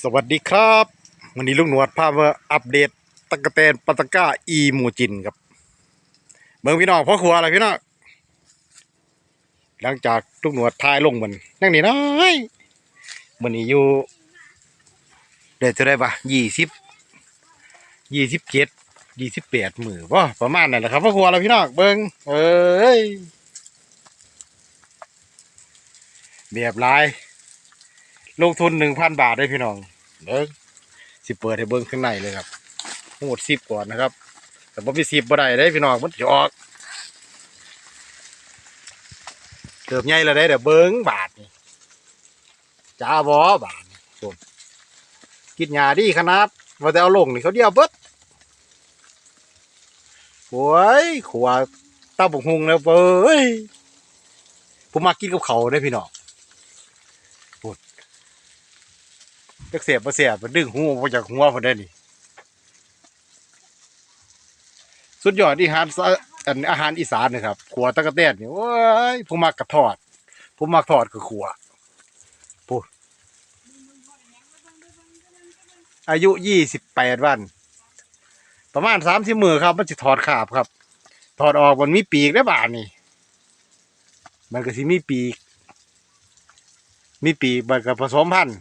สวัสดีครับวันนี้ลุงหนวดพามาอัปเดตตะกะแตนปาตะก้าอีมูจินครับเมืองพี่น้องพ่อครัวอะไรพี่น้องหลังจากลุงหนวดทายลงมันนั่งนี่น้อยมันนี้อยู่เดือนจะได้ปะยี่สิบยี่สิบเจ็ดยี่สิบแปดหมื่นว่าประมาณนั่นแหละครับพ่อครัวอะไรพี่น้องเบิ้งเอ้ยแบบลาย ลงทุนหนึ่งพันบาทได้พี่น้องเบิ้งสิเปิดให้เบิ้งข้างในเลยครับทั้งหมดสิบก่อนนะครับ แต่พอมีสิบบ่ได้ได้พี่น้องมันจะออกเติบใหญ่แล้วได้เดี๋ยวเบิ้งบาทนี่จ้าบอบาทนี่โดนกินยาดีขนาดว่าแต่เอาลงนี่เขาเดียวเบิ้ดโอ้ยขวาตาบุกฮุงแล้วเบ้ยผมมากินกับเขาได้พี่น้อง จักเสียบมาเสียบมันดึงหัวมาจากหัวมันได้นี่ สุดยอดที่อาหารสะอันอาหารอีสานนะครับขัวตะกะแตนนี่โอ้ยผมมักกระทอดผมมักทอดคือขัวปูอายุยี่สิบแปดวัน ประมาณสามสิบมือครับมันจะถอดขาบครับ ถอดออกมันมีปีกได้บ่านี่ มันก็สิมีปีก มีปีกมันก็ผสมพันธุ์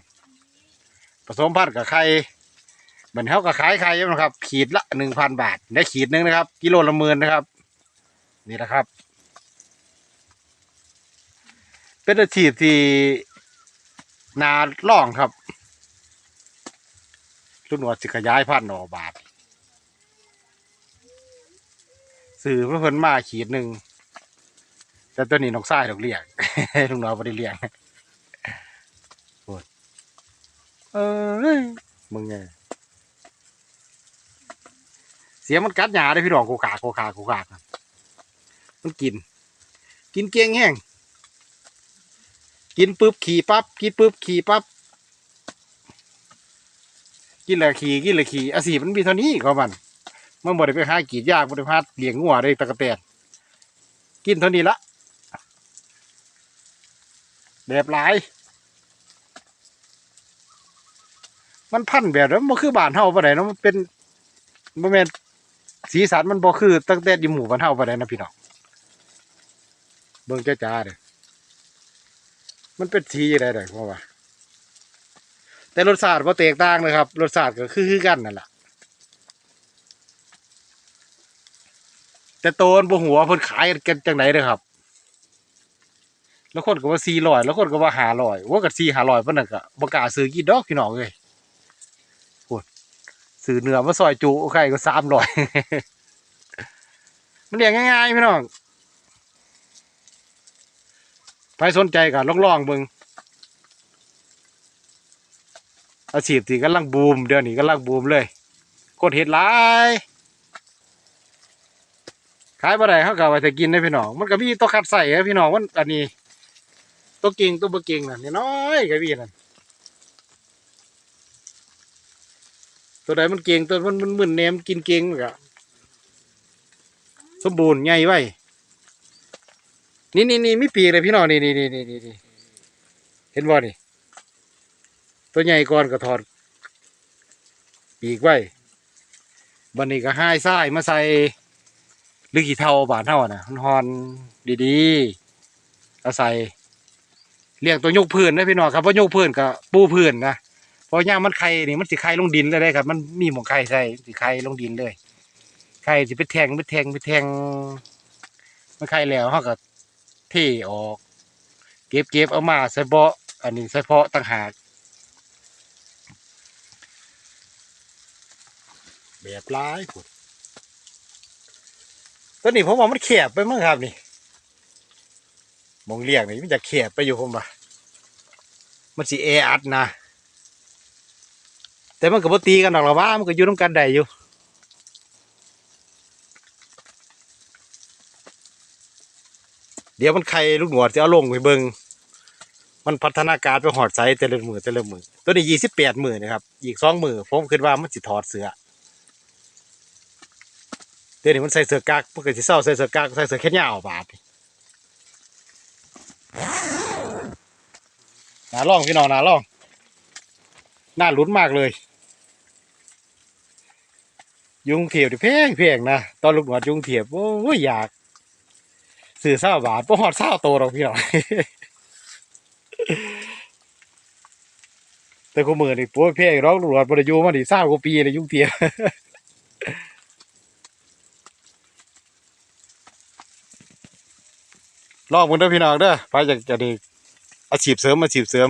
ผสมพันธุ์กับไข่เหมือนเขากับขายไข่นะครับ ขีดละหนึ่งพันบาท ได้ขีดหนึ่งนะครับ กิโลละหมื่นนะครับ นี่แหละครับ เป็นอาชีพที่นาล่องครับลุงหนวดสิขยายพันธุ์ออบาทสื่อเพื่อนมาขีดหนึ่งแต่ตัวนี้นกทรายดอกเลี้ยงลุงหนวดไม่ได้เลี้ยง เออมึงไงเสียมันกัดหยาได้พี่น้องกูขากกูขากกูขากน่ะมันกิน กินเกียงแห้งกินปุ๊บขี่ปั๊บกินปุ๊บขี่ปั๊บกินละขี่กินละขี่อาศีมันมีเท่านี้ก็มันมันบ่ได้ไปหากีดยากบ่ได้พาเลี้ยงงัวได้ตะกะแตนกินเท่านี้ละแบบหลาย มันพันแบบนั้นมันคือบานเฮาปานใดเนาะมันเป็นบ่แม่นสีสันมันบ่คือตั้งแต่อยู่หมู่บานเฮาปานนะพี่น้องเบิ่งจ้าๆเด้อมันเป็นสีจังได๋เด้อเพราะว่าแต่รสชาติบ่แตกต่างนะครับรสชาติก็คือคือกันนั่นแหละแต่โตนบ่หัวาเพิ่นขายกันจังไดเด้อครับ แล้วคนก็ว่า400แล้วคนก็ว่า500ว่าก็4 500ปานนั้นก็บ่กล้าซื้อกินดอกพี่น้องเอ้ย ซื้อเนื้อมาซอยจุใครก็สามร้อยมันเลี้ยงง่ายๆพี่น้องใครสนใจก็ลองลองๆเบิงอาชีพที่กำลังบูม เดี๋ยวนี้กำลังบูมเลยคนเห็ดลายขายบ่ได้เขาก็เอาไว้แต่กินได้พี่น้อง มันก็มีตัวคัดใส่ให้พี่น้องมันอันนี้ ตัวเก่งตัวบ่เก่งน่ะน้อยๆก็มีนั่น ตัวใดมันเก่งตัวมันมันมึนแนมกินเก่งกะสมบูรณ์ใหญ่ไว้นี่นี่นี่มีปีกเลยพี่น้องนี่นี่นี่นี่นี่เห็นบ่นี่ตัวใหญ่ก่อนก็ถอด ปีกไว้บันนี้ก็ให้ทรายมาใส่หรือกี่เท่าบาทเท่าน่ะฮอนดีๆเอาใส่เรียกตัวยกพื้นนะพี่น้องครับเพราะยกพื้นกับปูพื้นนะ พอย่างมันไข่นี่มันสิไข่ลงดินเลยได้ครับ มันมีหมองไข่ใส่สิไข่ลงดินเลย ไข่สิไปแทงไปแทงไปแทงมันไข่แล้วเขาก็เทออก เก็บเก็บเอามาใส่เบาะอันนี้ใส่เพาะต่างหากแบบร้ายผุดตัวนี้ผมว่ามันแคบไปมั้งครับนี่หมองเลี้ยงนี่มันจะแคบไปอยู่ผมว่ามันสิแออัดนะ แต่มันก็บ่ตีกันดอกหรอว่ามันก็อยู่น้ำกันได้อยู่เดี๋ยวมันไข่ลูกหนวดจะเอาลงไปเบิงมันพัฒนาการไปหอดไซส์แต่ละมือแต่ละมือตัวนี้ยี่สิบแปดมือนะครับอีกสองมือผมคิดว่ามันสิถอดเสือเดี๋ยวนี้มันใส่เสือกักมันก็สิเศร้าใส่เสือกักใส่เสือแค่ยาวบาดนี่นาล่องพี่น้องนาล่องน่าลุ้นมากเลย ยุงเทียบดิแพงแพงนะตอนลูกหนวดยุงเทียบโอ้ยอยากสื่อเศร้าบาทพอหอดเศร้าโตหรอกพี่หน้องแต่กูมือนี่ปัวแพงร้องลูกหนวดบริยูมาดิเศร้ากว่าปีเลยยุงเทียบลองมึงเด้อพี่น้องเด้อไปจากจะดีอาชีพเสริมอาชีพเสริม